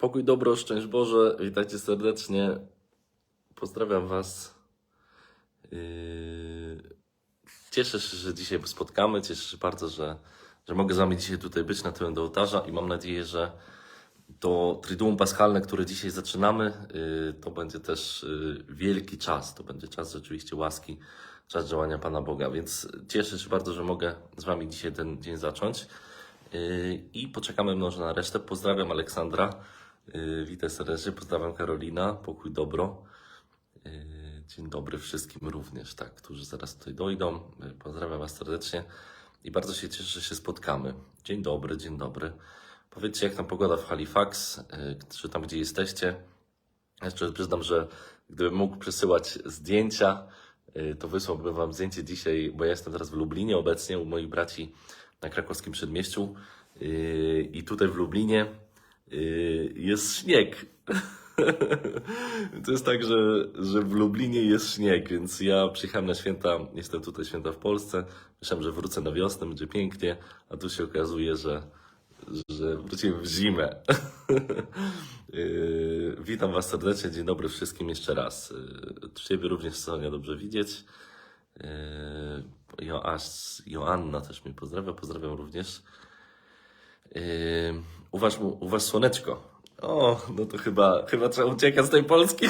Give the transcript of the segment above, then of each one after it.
Pokój, dobro, szczęść Boże, witajcie serdecznie. Pozdrawiam Was. Yy, Cieszę się, że dzisiaj spotkamy. Cieszę się bardzo, że, że mogę z Wami dzisiaj tutaj być na tyłem do ołtarza i mam nadzieję, że to Triduum Paschalne, które dzisiaj zaczynamy, yy, to będzie też yy, wielki czas. To będzie czas rzeczywiście łaski, czas działania Pana Boga. Więc cieszę się bardzo, że mogę z Wami dzisiaj ten dzień zacząć. I poczekamy może na resztę. Pozdrawiam Aleksandra. Yy, Witaj serdecznie. Pozdrawiam Karolina. Pokój dobro. Yy, Dzień dobry wszystkim również, tak, którzy zaraz tutaj dojdą. Yy, Pozdrawiam Was serdecznie i bardzo się cieszę, że się spotkamy. Dzień dobry, dzień dobry. Powiedzcie, jak tam pogoda w Halifax, czy tam, gdzie jesteście. Jeszcze przyznam, że gdybym mógł przesyłać zdjęcia, to wysłałbym Wam zdjęcie dzisiaj, bo ja jestem teraz w Lublinie obecnie u moich braci na krakowskim przedmieściu. I tutaj w Lublinie jest śnieg. To jest tak, że, że w Lublinie jest śnieg, więc ja przyjechałem na święta, jestem tutaj święta w Polsce. Myślałem, że wrócę na wiosnę, będzie pięknie, a tu się okazuje, że, że wróciłem w zimę. Yy, Witam Was serdecznie, dzień dobry wszystkim jeszcze raz. Yy, Ciebie również Sonia dobrze widzieć. Yy, Joanna też mnie pozdrawia, pozdrawiam również. Yy, u, was, u was słoneczko. O, no to chyba, chyba trzeba uciekać z tej Polski.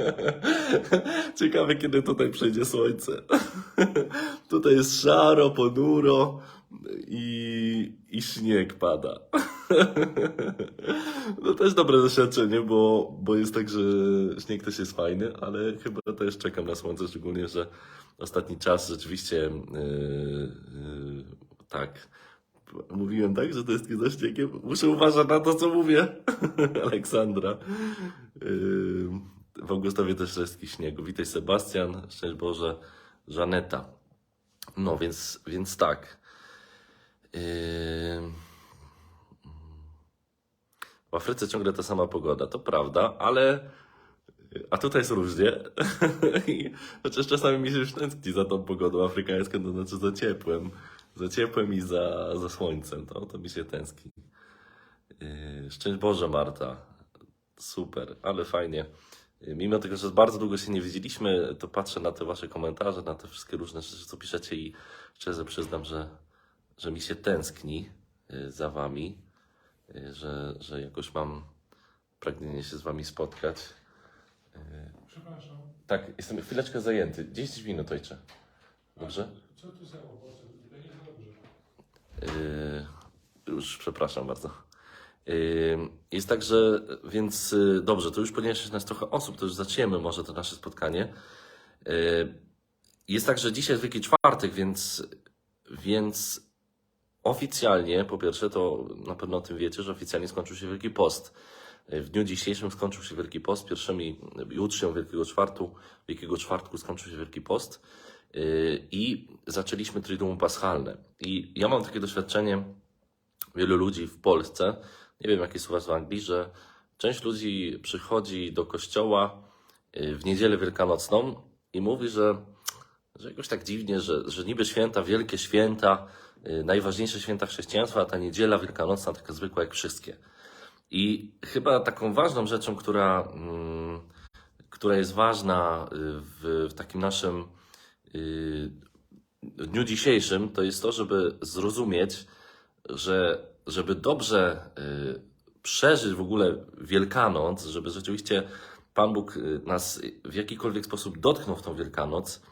Ciekawe, kiedy tutaj przyjdzie słońce. tutaj jest szaro, ponuro i, i śnieg pada. no też dobre doświadczenie, bo, bo jest tak, że śnieg też jest fajny, ale chyba też czekam na słońce, szczególnie, że ostatni czas rzeczywiście yy, yy, tak Mówiłem tak, że to jest nie za śniegiem. Muszę uważać na to, co mówię. Aleksandra. W Augustowie też resztki śniegu. Witaj Sebastian, szczęść Boże, Żaneta. No więc, więc tak. W Afryce ciągle ta sama pogoda, to prawda, ale a tutaj jest różnie. Chociaż czasami mi się już tęskni za tą pogodą afrykańską, to znaczy za ciepłem. Za ciepłem i za, za słońcem, to, to mi się tęskni. Yy, szczęść Boże, Marta. Super, ale fajnie. Yy, Mimo tego, że bardzo długo się nie widzieliśmy, to patrzę na te wasze komentarze, na te wszystkie różne rzeczy, co piszecie i szczerze przyznam, że, że mi się tęskni yy, za wami, że, że jakoś mam pragnienie się z wami spotkać. Przepraszam. Tak, jestem chwileczkę zajęty. 10 minut, ojcze. Dobrze? Co tu za owoce? To nie za dobrze. Yy, już przepraszam bardzo. Jest tak, że więc yy, dobrze, to już ponieważ nas trochę osób, to już zaczniemy może to nasze spotkanie. Jest tak, że dzisiaj jest Wielki Czwartek, więc, więc oficjalnie, po pierwsze, to na pewno o tym wiecie, że oficjalnie skończył się Wielki Post. W dniu dzisiejszym skończył się Wielki Post, pierwszymi jutrzem Wielkiego Czwartku, Wielkiego Czwartku skończył się Wielki Post yy, i zaczęliśmy Triduum Paschalne. I ja mam takie doświadczenie, wielu ludzi w Polsce, nie wiem jak jest u Was w Anglii, że część ludzi przychodzi do kościoła y, w niedzielę wielkanocną i mówi, że, że jakoś tak dziwnie, że, że niby święta, wielkie święta, y, najważniejsze święta chrześcijaństwa, a ta niedziela wielkanocna taka zwykła jak wszystkie. I chyba taką ważną rzeczą, która, mm, która jest ważna y, w, w takim naszym dniu dzisiejszym, to jest to, żeby zrozumieć, że żeby dobrze y, przeżyć w ogóle Wielkanoc, żeby rzeczywiście Pan Bóg y, nas w jakikolwiek sposób dotknął w tą Wielkanoc,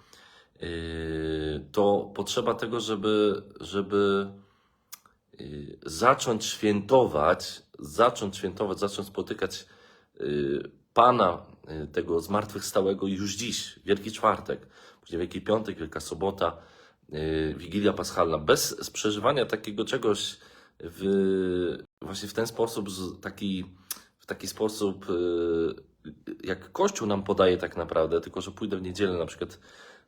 y, to potrzeba tego, żeby, żeby zacząć świętować, zacząć świętować, zacząć spotykać Pana, tego zmartwychwstałego już dziś, Wielki Czwartek, później Wielki Piątek, Wielka Sobota, Wigilia Paschalna, bez przeżywania takiego czegoś w, właśnie w ten sposób, taki, w taki sposób, y, jak Kościół nam podaje tak naprawdę, tylko że pójdę w niedzielę na przykład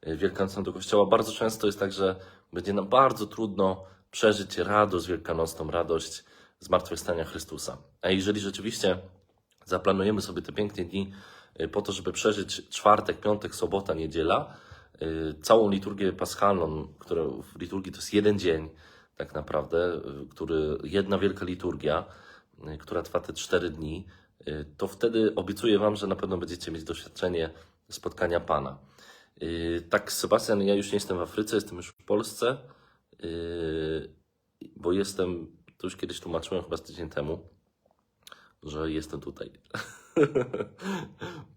y, wielkanocną do kościoła, bardzo często jest tak, że będzie nam bardzo trudno przeżyć radość wielkanocną, radość zmartwychwstania Chrystusa. A jeżeli rzeczywiście zaplanujemy sobie te piękne dni y, po to, żeby przeżyć czwartek, piątek, sobota, niedziela, y, całą liturgię paschalną, która w liturgii to jest jeden dzień tak naprawdę, y, który, jedna wielka liturgia, y, która trwa te 4 dni, y, to wtedy obiecuję Wam, że na pewno będziecie mieć doświadczenie spotkania Pana. Y, Tak, Sebastian, ja już nie jestem w Afryce, jestem już w Polsce, y, bo jestem, to już kiedyś tłumaczyłem, chyba z tydzień temu, że jestem tutaj.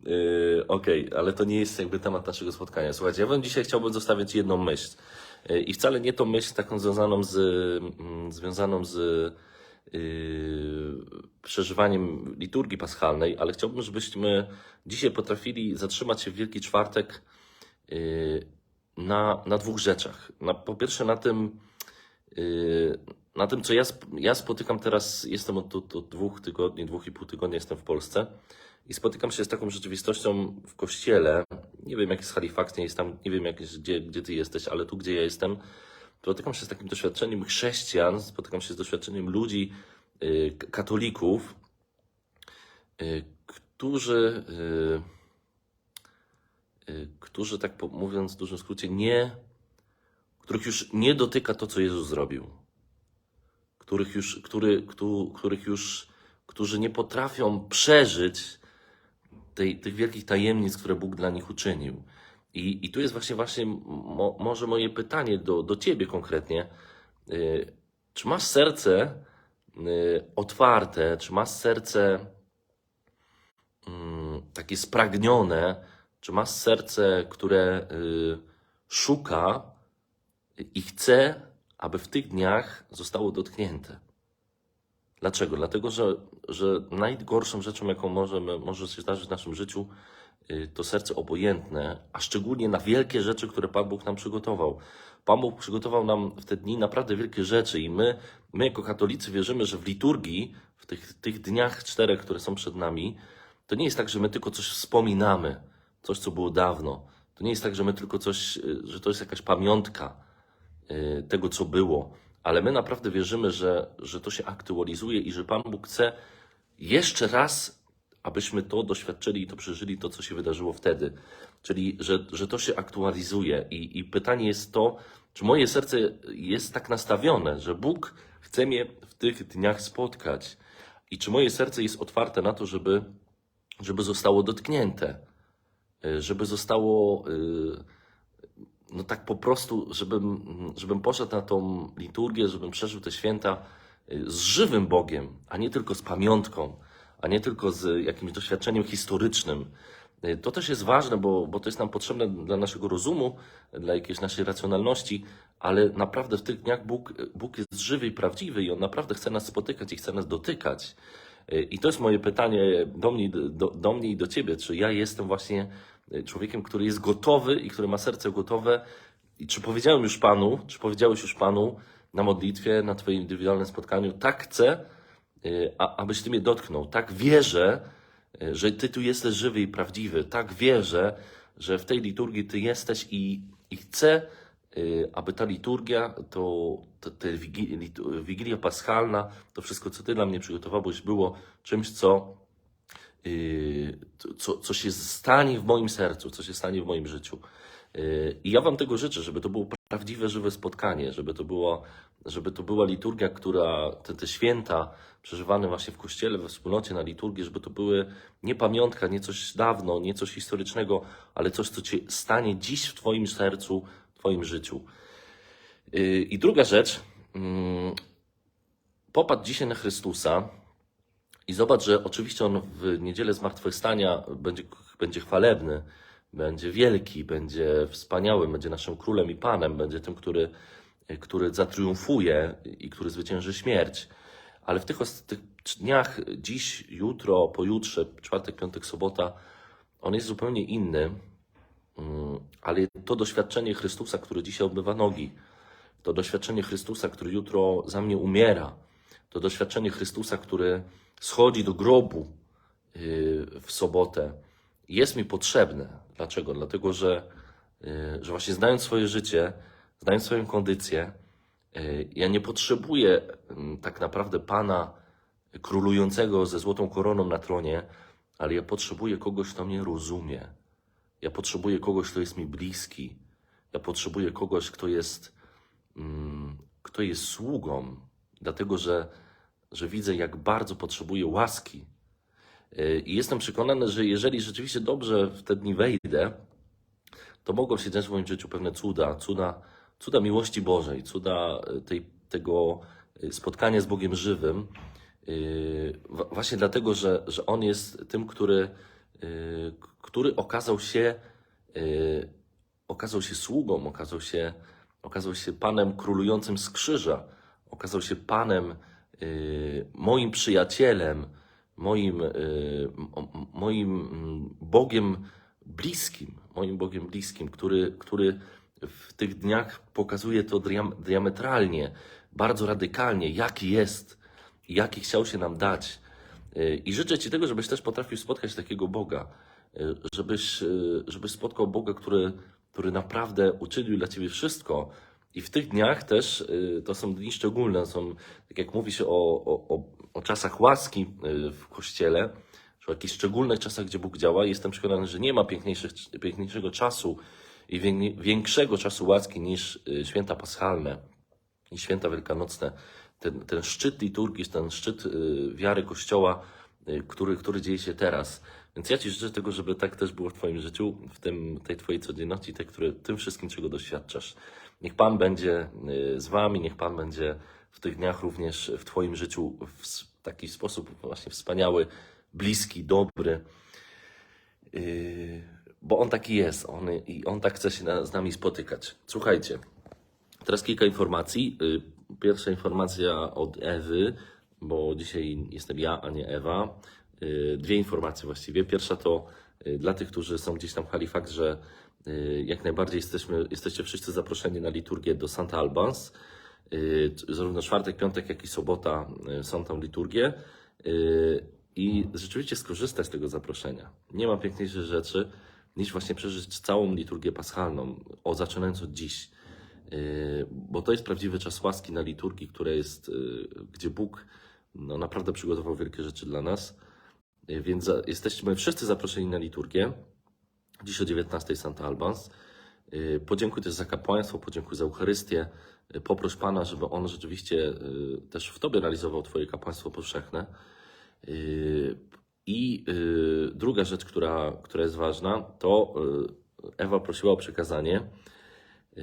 Yy, Okej, ale to nie jest jakby temat naszego spotkania. Słuchajcie, ja Wam dzisiaj chciałbym zostawić jedną myśl. Yy, I wcale nie tą myśl taką związaną z, mm, związaną z yy, przeżywaniem liturgii paschalnej, ale chciałbym, żebyśmy dzisiaj potrafili zatrzymać się w Wielki Czwartek yy, na, na dwóch rzeczach. Na, po pierwsze na tym, yy, na tym, co ja, ja spotykam teraz, jestem od, od, od dwóch tygodni, dwóch i pół tygodnia jestem w Polsce i spotykam się z taką rzeczywistością w kościele. Nie wiem, jak jest Halifax, nie jest tam, nie wiem, jak jest, gdzie, gdzie ty jesteś, ale tu, gdzie ja jestem, spotykam się z takim doświadczeniem chrześcijan, spotykam się z doświadczeniem ludzi, y, katolików, y, którzy, y, y, którzy, tak mówiąc w dużym skrócie, nie, których już nie dotyka to, co Jezus zrobił których już, który, któ- których już, którzy nie potrafią przeżyć tej, tych wielkich tajemnic, które Bóg dla nich uczynił. I, i tu jest właśnie, właśnie mo, może moje pytanie do, do Ciebie konkretnie. Y, czy masz serce y, otwarte, czy masz serce mm, takie spragnione, czy masz serce, które y, szuka i chce, aby w tych dniach zostało dotknięte. Dlaczego? Dlatego, że, że najgorszą rzeczą, jaką możemy, może się zdarzyć w naszym życiu, y, to serce obojętne, a szczególnie na wielkie rzeczy, które Pan Bóg nam przygotował. Pan Bóg przygotował nam w te dni naprawdę wielkie rzeczy i my, my jako katolicy wierzymy, że w liturgii, w tych, tych dniach czterech, które są przed nami, to nie jest tak, że my tylko coś wspominamy, coś, co było dawno. To nie jest tak, że my tylko coś, y, że to jest jakaś pamiątka tego, co było, ale my naprawdę wierzymy, że, że to się aktualizuje i że Pan Bóg chce jeszcze raz, abyśmy to doświadczyli i to przeżyli, to, co się wydarzyło wtedy. Czyli, że, że to się aktualizuje. I, I pytanie jest to, czy moje serce jest tak nastawione, że Bóg chce mnie w tych dniach spotkać. I czy moje serce jest otwarte na to, żeby, żeby zostało dotknięte, y, żeby zostało y, no tak po prostu, żebym, żebym poszedł na tą liturgię, żebym przeżył te święta y, z żywym Bogiem, a nie tylko z pamiątką, a nie tylko z jakimś doświadczeniem historycznym. Y, To też jest ważne, bo, bo to jest nam potrzebne dla naszego rozumu, dla jakiejś naszej racjonalności, ale naprawdę w tych dniach Bóg, Bóg jest żywy i prawdziwy i On naprawdę chce nas spotykać i chce nas dotykać. Y, I to jest moje pytanie do mnie, do, do mnie i do Ciebie, czy ja jestem właśnie człowiekiem, który jest gotowy i który ma serce gotowe. I czy powiedziałem już Panu, czy powiedziałeś już Panu na modlitwie, na Twoim indywidualnym spotkaniu, tak chcę, a, abyś Ty mnie dotknął. Tak wierzę, y, że Ty tu jesteś żywy i prawdziwy. Tak wierzę, że w tej liturgii Ty jesteś i, i chcę, aby ta liturgia, to, to, to wigi- litu- Wigilia Paschalna, to wszystko, co Ty dla mnie przygotowałeś, było czymś, co co, co się stanie w moim sercu, co się stanie w moim życiu. Yy, I ja Wam tego życzę, żeby to było prawdziwe, żywe spotkanie, żeby to, było, żeby to była liturgia, która, te, te święta przeżywane właśnie w kościele, we wspólnocie na liturgii, żeby to były nie pamiątka, nie coś dawno, nie coś historycznego, ale coś, co Cię stanie dziś w Twoim sercu, w Twoim życiu. Yy, I druga rzecz, mm, popatrz dzisiaj na Chrystusa, i zobacz, że oczywiście on w niedzielę zmartwychwstania będzie, będzie chwalebny, będzie wielki, będzie wspaniały, będzie naszym królem i panem, będzie tym, który, który zatriumfuje i który zwycięży śmierć. Ale w tych, tych dniach, dziś, jutro, pojutrze, czwartek, piątek, sobota, on jest zupełnie inny. Mm, Ale to doświadczenie Chrystusa, który dzisiaj obmywa nogi, to doświadczenie Chrystusa, który jutro za mnie umiera, to doświadczenie Chrystusa, który schodzi do grobu yy, w sobotę, jest mi potrzebne. Dlaczego? Dlatego, że, yy, że właśnie znając swoje życie, znając swoją kondycję, yy, ja nie potrzebuję mm, tak naprawdę Pana królującego ze złotą koroną na tronie, ale ja potrzebuję kogoś, kto mnie rozumie. Ja potrzebuję kogoś, kto jest mi bliski. Ja potrzebuję kogoś, kto jest, mm, kto jest sługą, dlatego że, że widzę, jak bardzo potrzebuję łaski. Y, I jestem przekonany, że jeżeli rzeczywiście dobrze w te dni wejdę, to mogą się dziać w moim życiu pewne cuda, cuda, cuda miłości Bożej, cuda y, tej, tego y, spotkania z Bogiem żywym. Właśnie dlatego, że, że On jest tym, który, który okazał się, okazał się sługą, okazał się, okazał się Panem królującym z krzyża, okazał się Panem, yy, moim przyjacielem, moim, m- moim mm, Bogiem bliskim, moim Bogiem bliskim, który, który w tych dniach pokazuje to diam- diametralnie, bardzo radykalnie, jaki jest, jaki chciał się nam dać. Yy, I życzę Ci tego, żebyś też potrafił spotkać takiego Boga, żebyś, żebyś spotkał Boga, który, który naprawdę uczynił dla Ciebie wszystko. I w tych dniach też yy, to są dni szczególne, są, tak jak mówi się o, o, o, czasach łaski yy, w Kościele, że o jakichś szczególnych czasach, gdzie Bóg działa. Jestem przekonany, że nie ma piękniejszego czasu i wię- większego czasu łaski niż y, święta paschalne i święta wielkanocne. Ten, ten szczyt liturgii, ten szczyt y, wiary Kościoła, y, który, który dzieje się teraz. Więc ja Ci życzę tego, żeby tak też było w Twoim życiu, w tym, tej Twojej codzienności, tej, które, tym wszystkim, czego doświadczasz. Niech Pan będzie y, z Wami, niech Pan będzie w tych dniach również w Twoim życiu w taki sposób właśnie wspaniały, bliski, dobry. Yy, bo on taki jest on, i on tak chce się na, z nami spotykać. Słuchajcie, teraz kilka informacji. Yy, Pierwsza informacja od Ewy, bo dzisiaj jestem ja, a nie Ewa. Dwie informacje właściwie. Pierwsza to dla tych, którzy są gdzieś tam w Halifax, że jak najbardziej jesteśmy, jesteście wszyscy zaproszeni na liturgię do St. Albans. Yy, Zarówno czwartek, piątek, jak i sobota yy, są tam liturgie. I rzeczywiście skorzystać z tego zaproszenia. Nie ma piękniejszej rzeczy niż właśnie przeżyć całą liturgię paschalną, o, zaczynając od dziś. Bo to jest prawdziwy czas łaski na liturgii, które jest, gdzie Bóg no, naprawdę przygotował wielkie rzeczy dla nas. Więc jesteśmy wszyscy zaproszeni na liturgię. Dziś o 19 Santa Albans. Yy, Podziękuj też za kapłaństwo, podziękuj za Eucharystię. Yy, Poproś Pana, żeby On rzeczywiście yy, też w Tobie realizował Twoje kapłaństwo powszechne. I druga rzecz, która, która jest ważna, to Ewa prosiła o przekazanie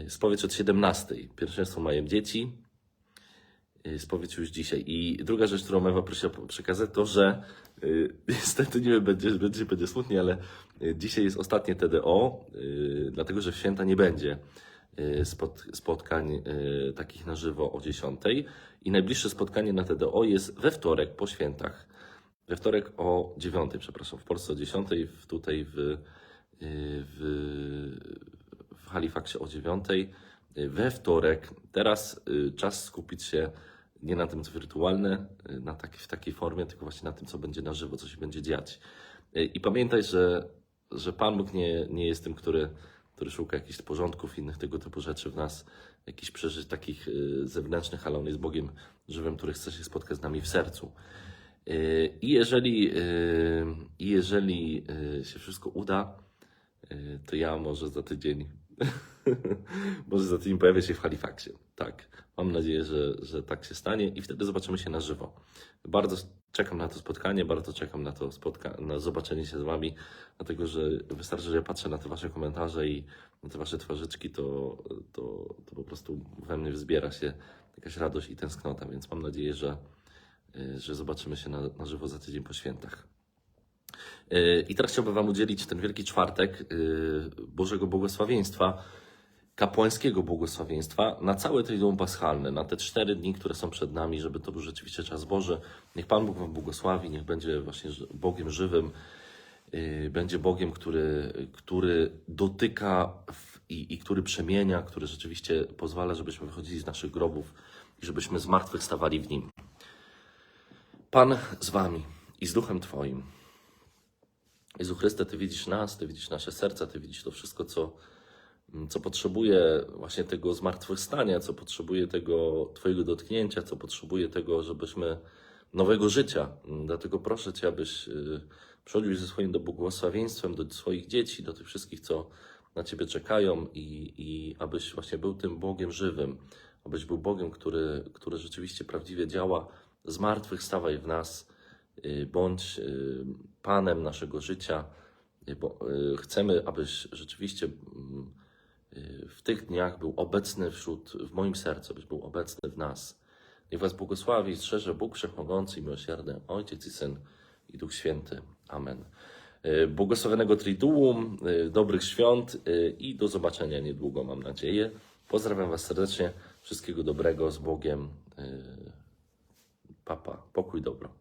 spowiedź od 17. Pierwszeństwo mają dzieci. Yy, Spowiedź już dzisiaj. I druga rzecz, którą Ewa prosiła przekazać, to że yy, niestety nie wiem, będzie, będzie, będzie smutnie, ale yy, dzisiaj jest ostatnie TDO, yy, dlatego że w święta nie będzie yy, spot, spotkań yy, takich na żywo o 10. I najbliższe spotkanie na TDO jest we wtorek po świętach. We wtorek o 9, przepraszam, w Polsce o 10, w, tutaj w, w, w Halifaxie o 9. We wtorek. Teraz yy, czas skupić się nie na tym, co wirtualne, yy, na taki, w takiej formie, tylko właśnie na tym, co będzie na żywo, co się będzie dziać. Yy, I pamiętaj, że, że Pan Bóg nie, nie jest tym, który, który szuka jakichś porządków, innych tego typu rzeczy w nas, jakichś przeżyć takich zewnętrznych, ale On jest Bogiem żywym, który chce się spotkać z nami w sercu. I jeżeli, i jeżeli się wszystko uda, to ja może za tydzień, może za tydzień pojawię się w Halifaxie. Tak, mam nadzieję, że, że tak się stanie i wtedy zobaczymy się na żywo. Bardzo czekam na to spotkanie, bardzo czekam na to spotka- na zobaczenie się z Wami, dlatego że wystarczy, że ja patrzę na te Wasze komentarze i na te Wasze twarzyczki, to, to, to po prostu we mnie wzbiera się jakaś radość i tęsknota, więc mam nadzieję, że, że zobaczymy się na, na żywo za tydzień po świętach. Y, I teraz chciałbym Wam udzielić ten Wielki Czwartek y, Bożego Błogosławieństwa, kapłańskiego błogosławieństwa na cały Triduum Paschalny, na te cztery dni, które są przed nami, żeby to był rzeczywiście czas Boży. Niech Pan Bóg Wam błogosławi, niech będzie właśnie Bogiem żywym, y, będzie Bogiem, który, który dotyka i, i który przemienia, który rzeczywiście pozwala, żebyśmy wychodzili z naszych grobów i żebyśmy z martwych stawali w Nim. Pan z Wami i z Duchem Twoim. Jezu Chryste, Ty widzisz nas, Ty widzisz nasze serca, Ty widzisz to wszystko, co, co potrzebuje właśnie tego zmartwychwstania, co potrzebuje tego Twojego dotknięcia, co potrzebuje tego, żebyśmy nowego życia. Dlatego proszę Cię, abyś y, przychodził ze swoim błogosławieństwem do swoich dzieci, do tych wszystkich, co na Ciebie czekają i, i abyś właśnie był tym Bogiem żywym, abyś był Bogiem, który, który rzeczywiście prawdziwie działa zmartwychwstawaj w nas, bądź y, Panem naszego życia, y, bo y, chcemy, abyś rzeczywiście mm, y, w tych dniach był obecny wśród, w moim sercu, byś był obecny w nas. Niech Was błogosławi i strzeże Bóg Wszechmogący i Miłosierny, Ojciec i Syn i Duch Święty. Amen. Y, Błogosławionego Triduum, y, dobrych świąt y, i do zobaczenia niedługo, mam nadzieję. Pozdrawiam Was serdecznie. Wszystkiego dobrego z Bogiem. Y, Papa, pokój, dobro.